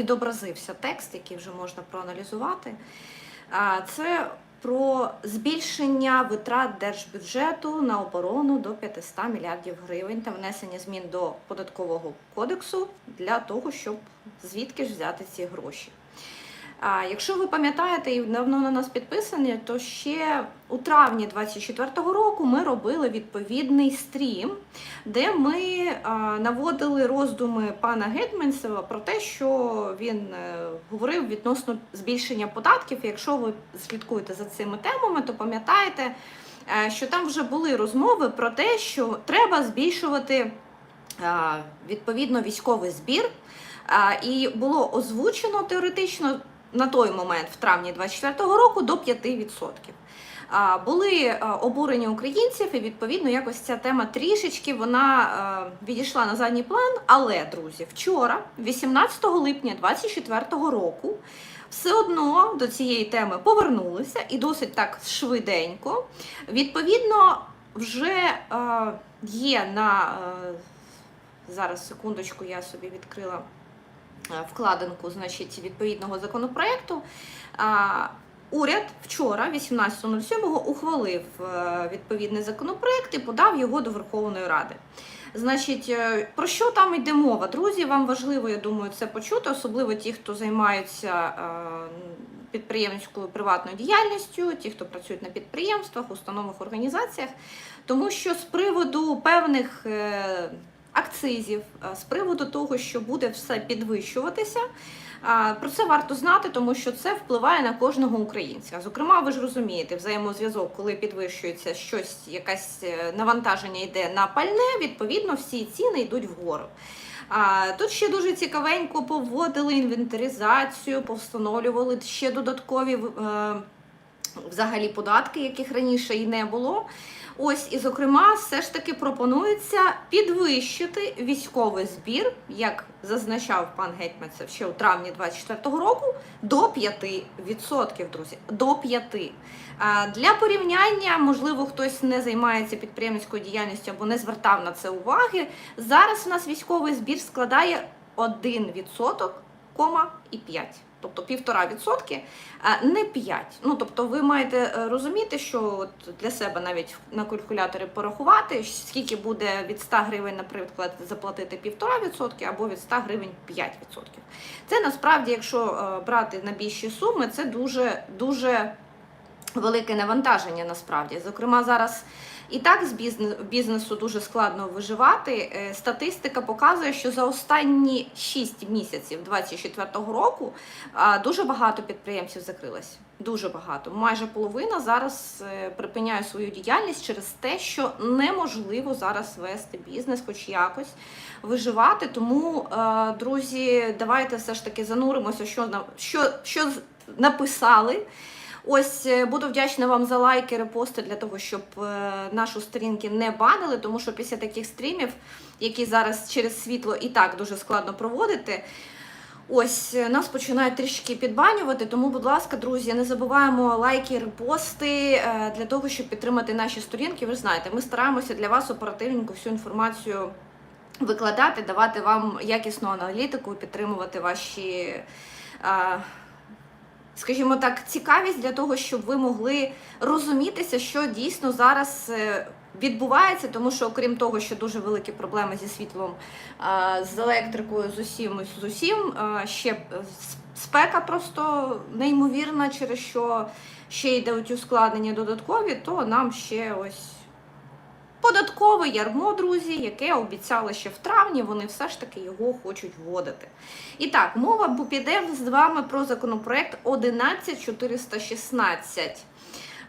відобразився текст, який вже можна проаналізувати. Це про збільшення витрат держбюджету на оборону до 500 мільярдів гривень та внесення змін до податкового кодексу для того, щоб звідки ж взяти ці гроші. А якщо ви пам'ятаєте і давно на нас підписані, то ще у травні 24-го року ми робили відповідний стрім, де ми наводили роздуми пана Гетьманцева про те, що він е, говорив відносно збільшення податків. Якщо ви слідкуєте за цими темами, то пам'ятаєте, е, що там вже були розмови про те, що треба збільшувати відповідно військовий збір. І було озвучено теоретично на той момент, в травні 24-го року, до 5%. Були а, обурені українців, і відповідно якось ця тема трішечки вона відійшла на задній план. Але, друзі, вчора, 18 липня 24-го року, все одно до цієї теми повернулися і досить так швиденько. Відповідно, вже е, є на е, зараз секундочку, я собі відкрила е, вкладинку значить, відповідного законопроекту. Уряд вчора, 18.07, ухвалив е, відповідний законопроект і подав його до Верховної Ради. Значить, е, про що там йде мова? Друзі, вам важливо, я думаю, це почути, особливо ті, хто займаються е, підприємницькою приватною діяльністю, ті, хто працюють на підприємствах, установах, організаціях, тому що з приводу певних е, акцизів, е, з приводу того, що буде все підвищуватися. Про це варто знати, тому що це впливає на кожного українця. Зокрема, ви ж розумієте, взаємозв'язок, коли підвищується щось, якесь е, навантаження йде на пальне, відповідно, всі ціни йдуть вгору. Тут ще дуже цікавенько поводили інвентаризацію, повстановлювали ще додаткові е, взагалі податки, яких раніше і не було. Ось, і зокрема, все ж таки пропонується підвищити військовий збір, як зазначав пан Гетьманцев ще у травні 24-го року, до 5%, друзі. До 5%. Для порівняння, можливо, хтось не займається підприємницькою діяльністю або не звертав на це уваги. Зараз у нас військовий збір складає 1%, кома і 5%. Тобто півтора відсотки, не 5. Ну тобто, ви маєте е, розуміти, що от для себе навіть на калькуляторі порахувати, скільки буде від 100 гривень, наприклад, заплатити півтора відсотки або від 100 гривень 5 відсотків. Це насправді, якщо е, брати на більші суми, це дуже дуже велике навантаження. Насправді, зокрема, зараз. І так з бізнес- бізнесу дуже складно виживати. Е, Статистика показує, що за останні 6 місяців 2024 року дуже багато підприємців закрилось. Дуже багато. Майже половина зараз е, припиняє свою діяльність через те, що неможливо зараз вести бізнес, хоч якось виживати. Тому, е, друзі, давайте все ж таки зануримося, що що, що написали. Ось е, буду вдячна вам за лайки, репости для того, щоб е, нашу сторінки не банили, тому що після таких стрімів, які зараз через світло і так дуже складно проводити. Ось е, нас починають трішки підбанювати. Тому, будь ласка, друзі, не забуваємо лайки, репости для того, щоб підтримати наші сторінки. Ви знаєте, ми стараємося для вас оперативненько всю інформацію викладати, давати вам якісну аналітику, підтримувати ваші. Скажімо так, цікавість для того, щоб ви могли розумітися, що дійсно зараз е, відбувається, тому що, окрім того, що дуже великі проблеми зі світлом, з електрикою, з усім, з усім, ще е, спека просто неймовірна, через що ще йдуть ускладнення додаткові, то нам ще ось. Податкове ярмо, друзі, яке обіцяли ще в травні, вони все ж таки його хочуть вводити. І так, мова піде з вами про законопроект 11416.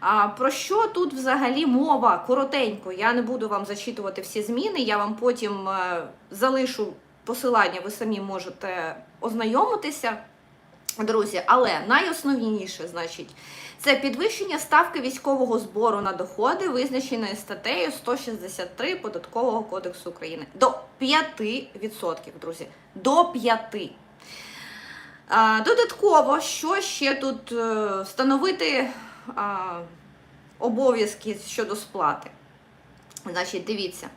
А, про що тут взагалі мова? Коротенько, я не буду вам зачитувати всі зміни, я вам потім е, залишу посилання, ви самі можете ознайомитися. Друзі, але найосновніше, значить, це підвищення ставки військового збору на доходи, визначеної статтею 163 Податкового кодексу України. До 5%, друзі. До 5%. Додатково, що ще тут е, встановити обов'язки щодо сплати. Значить, дивіться,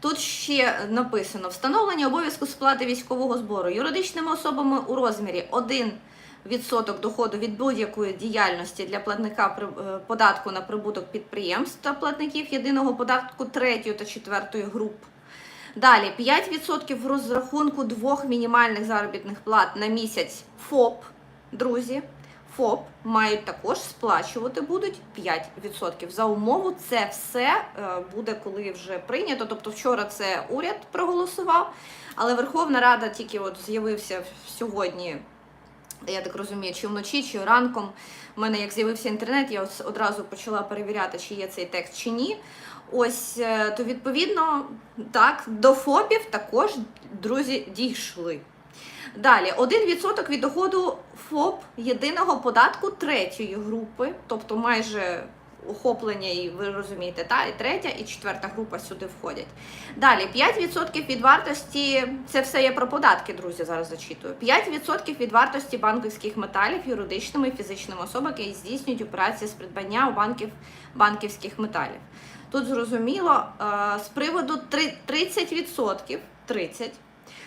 Тут ще написано встановлення обов'язку сплати військового збору юридичними особами у розмірі 1 відсоток доходу від будь-якої діяльності для платника е, податку на прибуток підприємств та платників єдиного податку третьої та четвертої груп. Далі 5% в розрахунку двох мінімальних заробітних плат на місяць ФОП, друзі. ФОП мають також сплачувати будуть 5%. За умову це все е, буде, коли вже прийнято. Тобто вчора це уряд проголосував, але Верховна Рада тільки от з'явився сьогодні. Я так розумію, чи вночі, чи ранком. У мене як з'явився інтернет, я одразу почала перевіряти, чи є цей текст чи ні. Ось е, то відповідно так до ФОПів також друзі дійшли. Далі 1% від доходу ФОП єдиного податку третьої групи, тобто майже охоплення, і ви розумієте, та і третя, і четверта група сюди входять. Далі 5% від вартості, це все є про податки, друзі. Зараз зачитую. 5% від вартості банківських металів юридичними і фізичними особами, які здійснюють операції з придбання у банків банківських металів. Тут зрозуміло, е, з приводу три- 30%, 30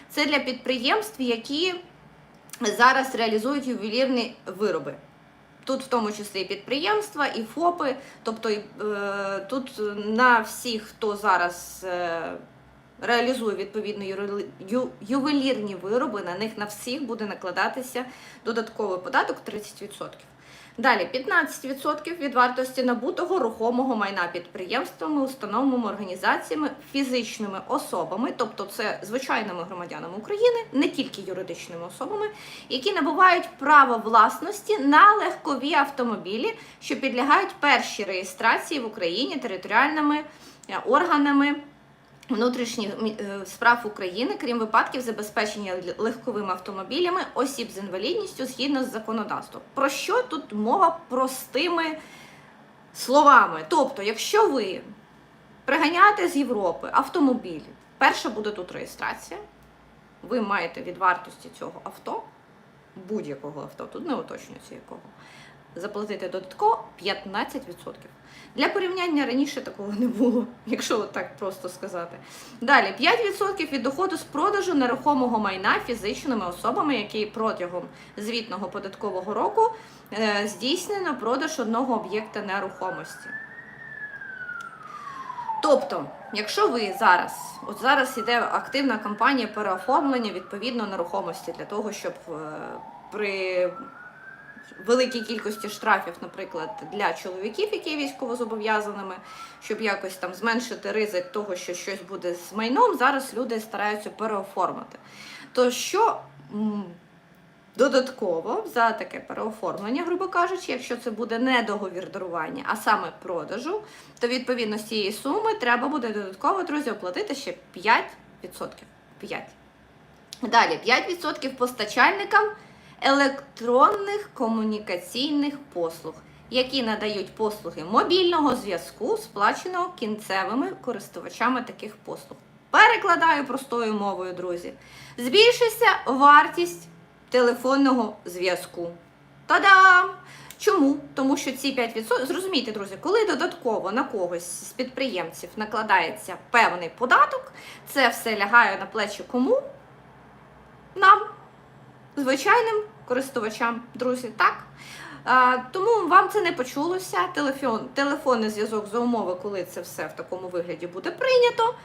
це для підприємств, які зараз реалізують ювелірні вироби. Тут в тому числі і підприємства, і ФОПи. Тобто е, тут на всіх, хто зараз е, реалізує відповідно юрели- ю- ювелірні вироби, на них на всіх буде накладатися додатковий податок 30%. Далі 15% від вартості набутого рухомого майна підприємствами, установами, організаціями, фізичними особами, тобто це звичайними громадянами України, не тільки юридичними особами, які набувають право власності на легкові автомобілі, що підлягають першій реєстрації в Україні територіальними е, органами внутрішніх е, справ України, крім випадків забезпечення легковими автомобілями осіб з інвалідністю згідно з законодавством. Про що тут мова простими словами? Тобто, якщо ви приганяєте з Європи автомобіль, перша буде тут реєстрація, ви маєте від вартості цього авто, будь-якого авто, тут не уточнюється якого, заплатити додатково 15%. Для порівняння раніше такого не було, якщо так просто сказати. Далі 5% від доходу з продажу нерухомого майна фізичними особами, які протягом звітного податкового року е, здійснено продаж одного об'єкта нерухомості. Тобто, якщо ви зараз, от зараз іде активна кампанія переоформлення відповідно нерухомості для того, щоб е, при великій кількості штрафів, наприклад, для чоловіків, які є військовозобов'язаними, щоб якось там зменшити ризик того, що щось буде з майном, зараз люди стараються переоформити. То що додатково за таке переоформлення, грубо кажучи, якщо це буде не договір дарування, а саме продажу, то відповідно з цієї суми треба буде додатково, друзі, оплатити ще 5%. 5. Далі 5% постачальникам електронних комунікаційних послуг, які надають послуги мобільного зв'язку, сплаченого кінцевими користувачами таких послуг. Перекладаю простою мовою, друзі. Збільшиться вартість телефонного зв'язку. Та-дам! Чому? Тому що ці 5%, зрозумійте, друзі, коли додатково на когось з підприємців накладається певний податок, це все лягає на плечі кому? Нам, звичайним користувачам, друзі, так? А, тому вам це не почулося. Телефон, телефонний зв'язок за умови, коли це все в такому вигляді буде прийнято,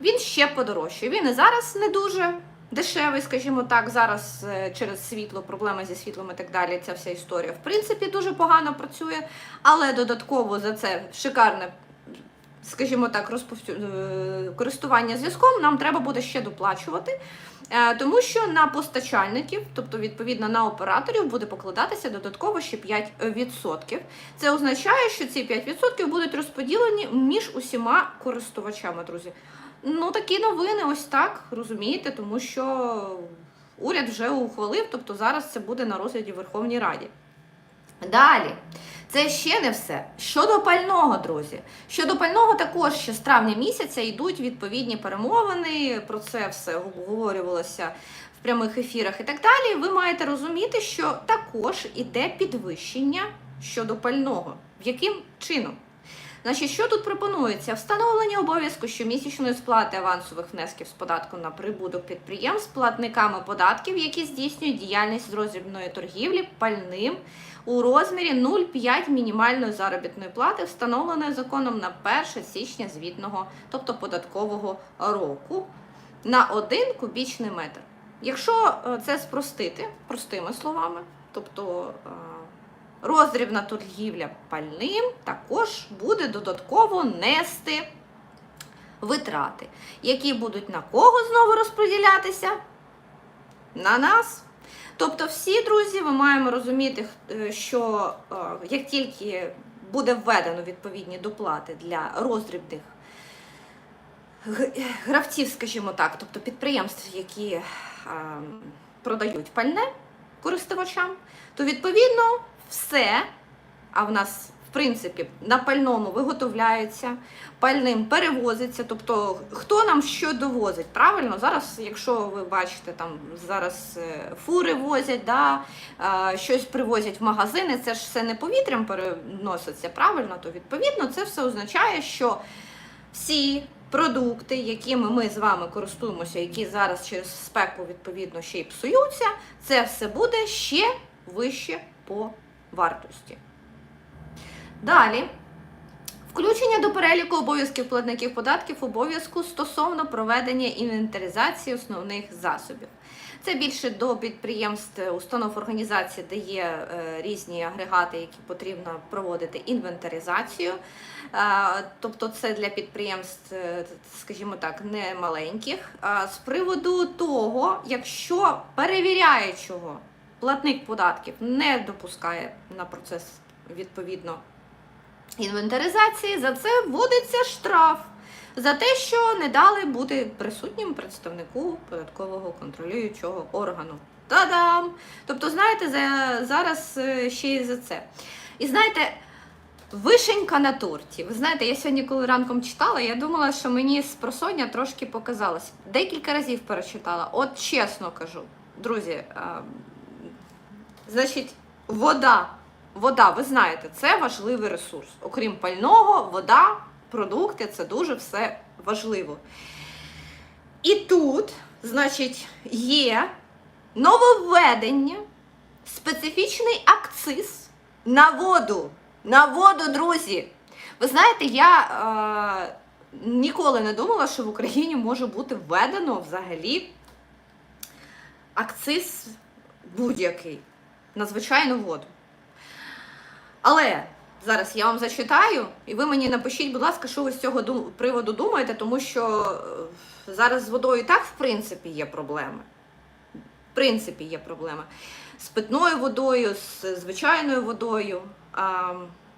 він ще подорожчає. Він і зараз не дуже дешевий, скажімо так. Зараз е, через світло, проблеми зі світлом і так далі. Ця вся історія, в принципі, дуже погано працює, але додатково за це шикарне. Скажімо так, розповсю... е, користування зв'язком нам треба буде ще доплачувати, е, тому що на постачальників, тобто відповідно на операторів, буде покладатися додатково ще 5%. Це означає, що ці 5% будуть розподілені між усіма користувачами, друзі. Ну, такі новини, ось так, розумієте, тому що уряд вже ухвалив, тобто зараз це буде на розгляді Верховній Раді. Далі, це ще не все. Щодо пального, друзі. Щодо пального, також ще з травня місяця йдуть відповідні перемовини. Про це все обговорювалося в прямих ефірах і так далі. Ви маєте розуміти, що також іде підвищення щодо пального. Яким чином? Значить, що тут пропонується? Встановлення обов'язку щомісячної сплати авансових внесків з податку на прибуток підприємств платниками податків, які здійснюють діяльність з роздрібної торгівлі пальним у розмірі 0,5 мінімальної заробітної плати, встановленої законом на 1 січня звітного, тобто податкового року, на 1 кубічний метр. Якщо е, це спростити простими словами, тобто е, роздрібна торгівля пальним також буде додатково нести витрати, які будуть на кого знову розподілятися? На нас. Тобто, всі друзі, ми маємо розуміти, е, що е, як тільки буде введено відповідні доплати для роздрібних гравців, скажімо так, тобто підприємств, які е, продають пальне користувачам, то відповідно все, а в нас, в принципі, на пальному виготовляється, пальним перевозиться. Тобто, хто нам що довозить? Правильно, зараз, якщо ви бачите, там зараз е, фури возять, да, щось привозять в магазини, це ж все не повітрям переноситься, правильно, то відповідно це все означає, що всі продукти, якими ми з вами користуємося, які зараз через спеку відповідно ще й псуються, це все буде ще вище по вартості. Далі. Включення до переліку обов'язків платників податків обов'язку стосовно проведення інвентаризації основних засобів. Це більше до підприємств, установ організацій, де є е, різні агрегати, які потрібно проводити інвентаризацію. Е, тобто це для підприємств, е, скажімо так, не маленьких. А з приводу того, якщо перевіряючого платник податків не допускає на процес відповідно інвентаризації, за це вводиться штраф за те, що не дали бути присутнім представнику податкового контролюючого органу. Та-дам! Тобто, знаєте, за, зараз е, ще й за це. І знаєте, вишенька на торті. Ви знаєте, я сьогодні, коли ранком читала, я думала, що мені з просоння трошки показалось. Декілька разів перечитала. От чесно кажу, друзі, а, значить, вода. Вода, ви знаєте, це важливий ресурс. Окрім пального, вода, продукти це дуже все важливо. І тут, значить, є нововведення, специфічний акциз на воду. На воду, друзі. Ви знаєте, я е, ніколи не думала, що в Україні може бути введено взагалі акциз будь-який на звичайну воду. Але зараз я вам зачитаю, і ви мені напишіть, будь ласка, що ви з цього приводу думаєте, тому що е, зараз з водою і так, в принципі, є проблеми. В принципі, є проблеми. З питною водою, з звичайною водою. А,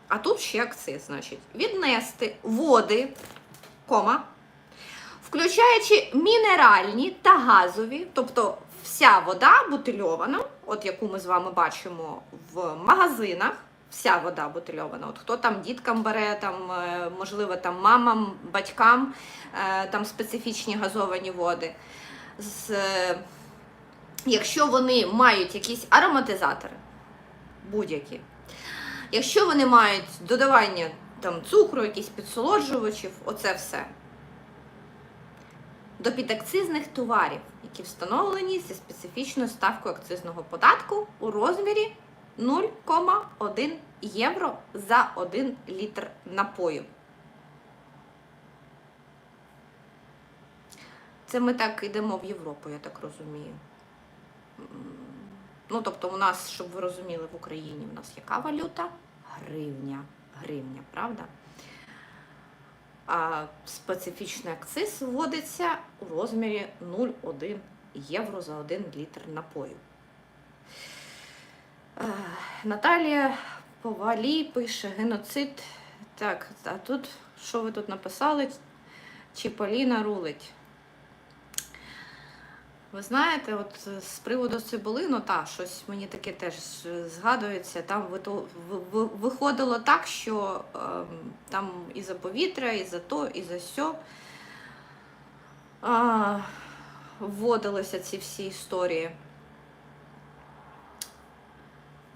а тут ще акциз, значить, віднести води, кома, включаючи мінеральні та газові, тобто вся вода бутильована, от яку ми з вами бачимо в магазинах, вся вода бутильована. От хто там діткам бере, там, е, можливо, там мамам, батькам, е, там специфічні газовані води. З, е, якщо вони мають якісь ароматизатори, будь-які, якщо вони мають додавання там, цукру, якісь підсолоджувачів, оце все. До підакцизних товарів, які встановлені зі специфічною ставкою акцизного податку у розмірі 0,1 євро за 1 літр напою. Це ми так йдемо в Європу, я так розумію. Ну, тобто, у нас, щоб ви розуміли, в Україні у нас яка валюта? Гривня. Гривня, правда? А специфічний акциз вводиться у розмірі 0,1 євро за 1 літр напою. Е, Наталія Повалій пише геноцид. Так, а тут що ви тут написали? Чіполіна рулить. Ви знаєте, от е, з приводу цибулину, та, щось мені таке теж е, згадується. Там виходило так, що ем, там і за повітря, і за то, і за сьо а, вводилися ці всі історії.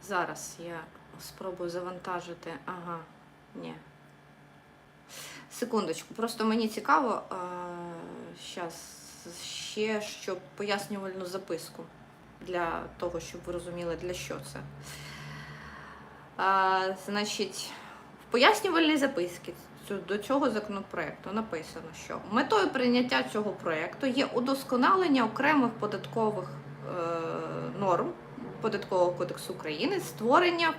Зараз я спробую завантажити. Ага, ні. Секундочку, просто мені цікаво зараз ще щоб пояснювальну записку для того, щоб ви розуміли, для що це. А, значить, в пояснювальній записці до цього законопроекту написано, що метою прийняття цього проекту є удосконалення окремих податкових е, норм Податкового кодексу України, створення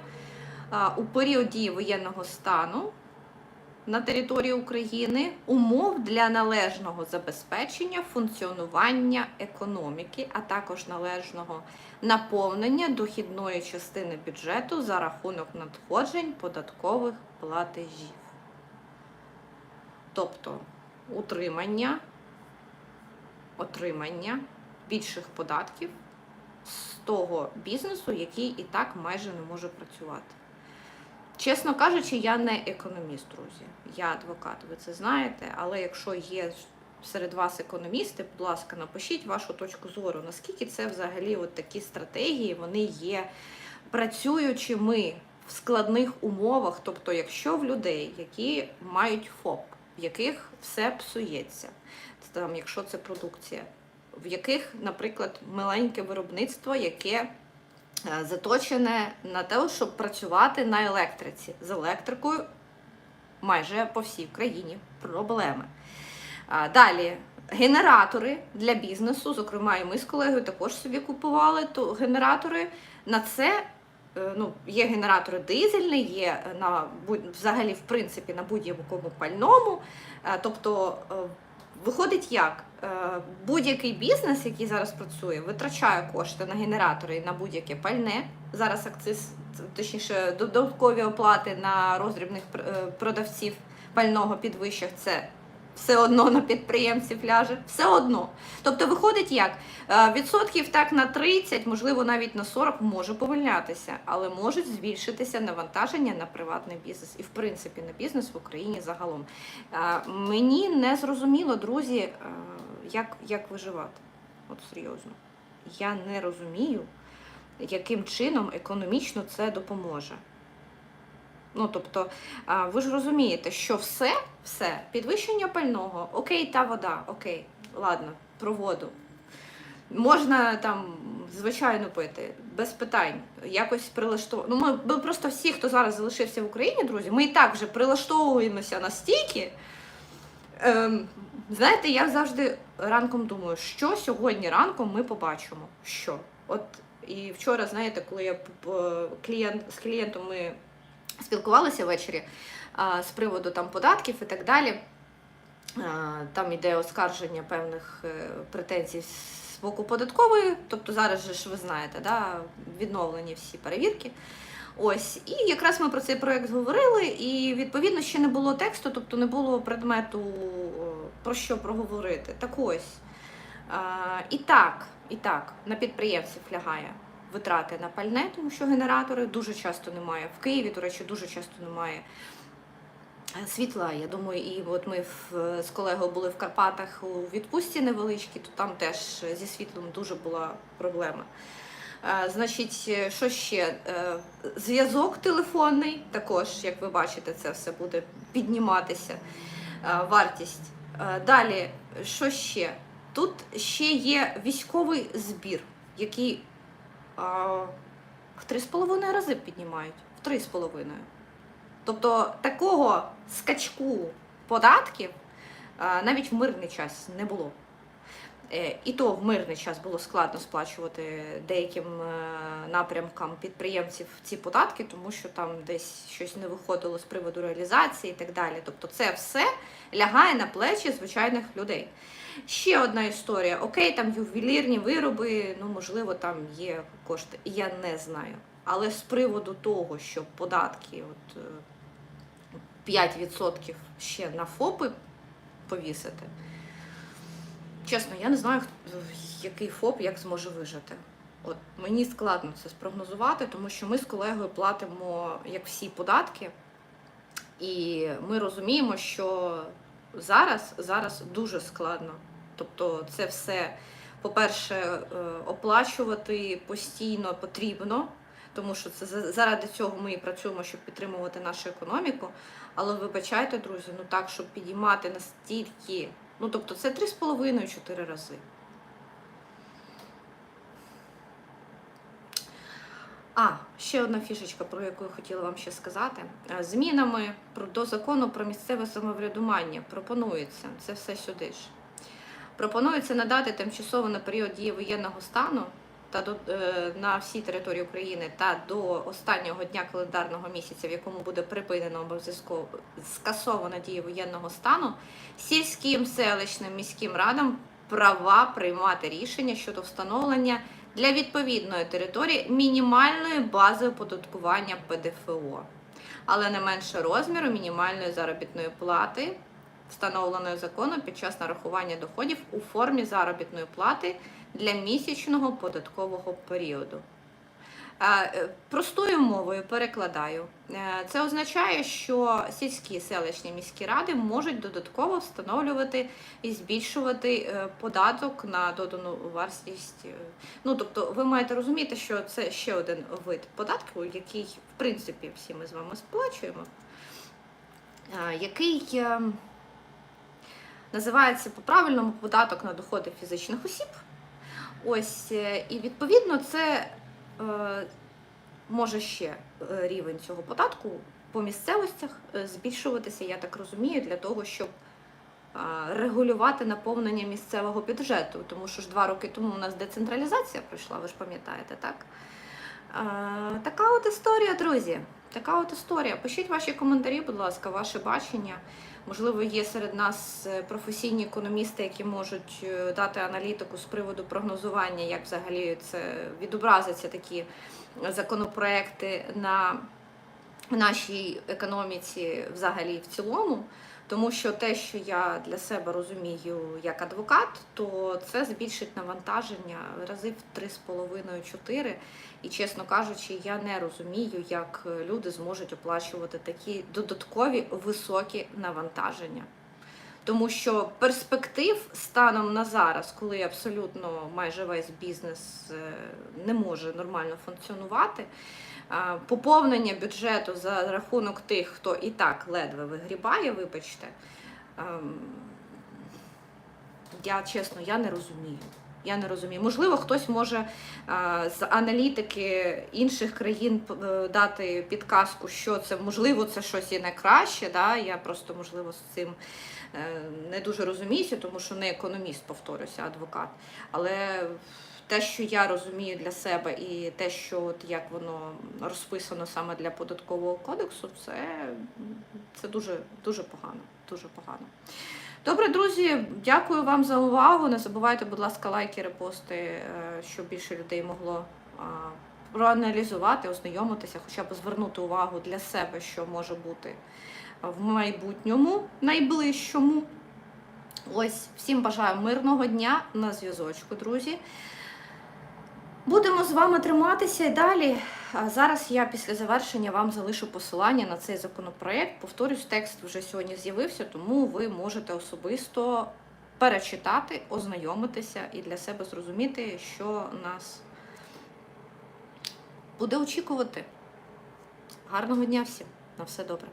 у період дії воєнного стану на території України умов для належного забезпечення функціонування економіки, а також належного наповнення дохідної частини бюджету за рахунок надходжень податкових платежів. Тобто утримання, отримання більших податків з того бізнесу, який і так майже не може працювати. Чесно кажучи, я не економіст, друзі. Я адвокат, ви це знаєте. Але якщо є серед вас економісти, будь ласка, напишіть вашу точку зору, наскільки це взагалі от такі стратегії вони є працюючими в складних умовах. Тобто, якщо в людей, які мають ФОП, в яких все псується, там, якщо це продукція, в яких, наприклад, маленьке виробництво, яке е, заточене на те, щоб працювати на електриці. З електрикою майже по всій країні проблеми. Далі. Генератори для бізнесу, зокрема, і ми з колегою також собі купували то генератори. На це е, ну, є генератори дизельні, є на будь- взагалі, в принципі, на будь-якому пальному. Е, Тобто, е, виходить як? Е, Будь-який бізнес, який зараз працює, витрачає кошти на генератори і на будь-яке пальне. Зараз акциз, точніше, додаткові оплати на роздрібних е, продавців пального підвищих це все одно на підприємців ляже, все одно. Тобто виходить як? Е, Відсотків так на 30, можливо, навіть на 40 може повільнятися, але можуть збільшитися навантаження на приватний бізнес і, в принципі, на бізнес в Україні загалом. Е, Мені не зрозуміло, друзі, е, як, як виживати. От серйозно. Я не розумію, яким чином економічно це допоможе. Ну, тобто, ви ж розумієте, що все, все, підвищення пального, окей, та вода, окей, ладно, про воду. Можна там, звичайно, пити, без питань, якось прилаштовувати. Ну, ми, ми просто всі, хто зараз залишився в Україні, друзі, ми і так вже прилаштовуємося настільки. Ем, знаєте, я завжди ранком думаю, що сьогодні ранком ми побачимо. Що? От і вчора, знаєте, коли я клієнт, з клієнтом ми спілкувалися ввечері з приводу там податків і так далі. Там іде оскарження певних е, претензій з боку податкової, тобто зараз же ж ви знаєте, да, відновлені всі перевірки. Ось, і якраз ми про цей проект говорили, і відповідно ще не було тексту, тобто не було предмету е, про що проговорити. Так ось. І так, і так, на підприємців лягає витрати на пальне, тому що генератори дуже часто немає. В Києві, до речі, дуже часто немає е, світла. Я думаю, і от ми в, з колегою були в Карпатах у відпустці невеличкій, то там теж зі світлом дуже була проблема. Е, Значить, е, що ще? Е, Зв'язок телефонний, також, як ви бачите, це все буде підніматися е, вартість. Е, Далі, що ще? Тут ще є військовий збір, який в три з половиною рази піднімають. В три з половиною. Тобто такого скачку податків навіть в мирний час не було. Е, І то в мирний час було складно сплачувати деяким е, напрямкам підприємців ці податки, тому що там десь щось не виходило з приводу реалізації і так далі. Тобто це все лягає на плечі звичайних людей. Ще одна історія. Окей, там ювелірні вироби, ну можливо, там є кошти. Я не знаю. Але з приводу того, що податки, от е, 5% ще на ФОПи повісити. Чесно, я не знаю, який ФОП як зможе вижити. От мені складно це спрогнозувати, тому що ми з колегою платимо як всі податки, і ми розуміємо, що зараз, зараз дуже складно. Тобто, це все, по-перше, е, оплачувати постійно потрібно, тому що це заради цього ми і працюємо, щоб підтримувати нашу економіку. Але вибачайте, друзі, ну так, щоб підіймати настільки, ну тобто це 3,5-4 рази. А, ще одна фішечка, про яку я хотіла вам ще сказати. Е, Змінами до закону про місцеве самоврядування пропонується, це все сюди ж. Пропонується надати тимчасово на період дії воєнного стану та до, е, на всій території України та до останнього дня календарного місяця, в якому буде припинено обов'язково скасовано дії воєнного стану, сільським, селищним, міським радам права приймати рішення щодо встановлення для відповідної території мінімальної бази оподаткування ПДФО, але не менше розміру мінімальної заробітної плати, встановленої законом під час нарахування доходів у формі заробітної плати для місячного податкового періоду. Е, е, Простою мовою перекладаю. Е, Це означає, що сільські селищні міські ради можуть додатково встановлювати і збільшувати податок на додану вартість. Ну тобто, ви маєте розуміти, що це ще один вид податку, який в принципі всі ми з вами сплачуємо, який е, називається по-правильному податок на доходи фізичних осіб. Ось, е, і відповідно це е, може ще е, рівень цього податку по місцевостях збільшуватися, я так розумію, для того, щоб регулювати наповнення місцевого бюджету. Тому що ж два роки тому у нас децентралізація пройшла, ви ж пам'ятаєте, так? Така от історія, друзі. Така от історія. Пишіть ваші коментарі, будь ласка, ваше бачення. Можливо, є серед нас е, професійні економісти, які можуть е, дати аналітику з приводу прогнозування, як взагалі це відобразиться такі законопроекти на нашій економіці взагалі в цілому. Тому що те, що я для себе розумію як адвокат, то це збільшить навантаження рази в 3,5-4. І, чесно кажучи, я не розумію, як люди зможуть оплачувати такі додаткові високі навантаження. Тому що перспектив станом на зараз, коли абсолютно майже весь бізнес е, не може нормально функціонувати, поповнення бюджету за рахунок тих, хто і так ледве вигрібає, вибачте, ем, я чесно, я не розумію. Я не розумію. Можливо, хтось може е, з аналітики інших країн е, дати підказку, що це можливо, це щось і не краще. Да? Я просто можливо з цим е, не дуже розуміюся, тому що не економіст, повторюся, адвокат. Але те, що я розумію для себе, і те, що от як воно розписано саме для податкового кодексу, це, це дуже, дуже погано. Дуже погано. Добре, друзі, дякую вам за увагу. Не забувайте, будь ласка, лайки, репости, е, щоб більше людей могло проаналізувати, ознайомитися, хоча б звернути увагу для себе, що може бути в майбутньому, найближчому. Ось, всім бажаю мирного дня на зв'язочку, друзі. Будемо з вами триматися і далі. Зараз я після завершення вам залишу посилання на цей законопроект. Повторюсь, текст вже сьогодні з'явився, тому ви можете особисто перечитати, ознайомитися і для себе зрозуміти, що нас буде очікувати. Гарного дня всім! На все добре!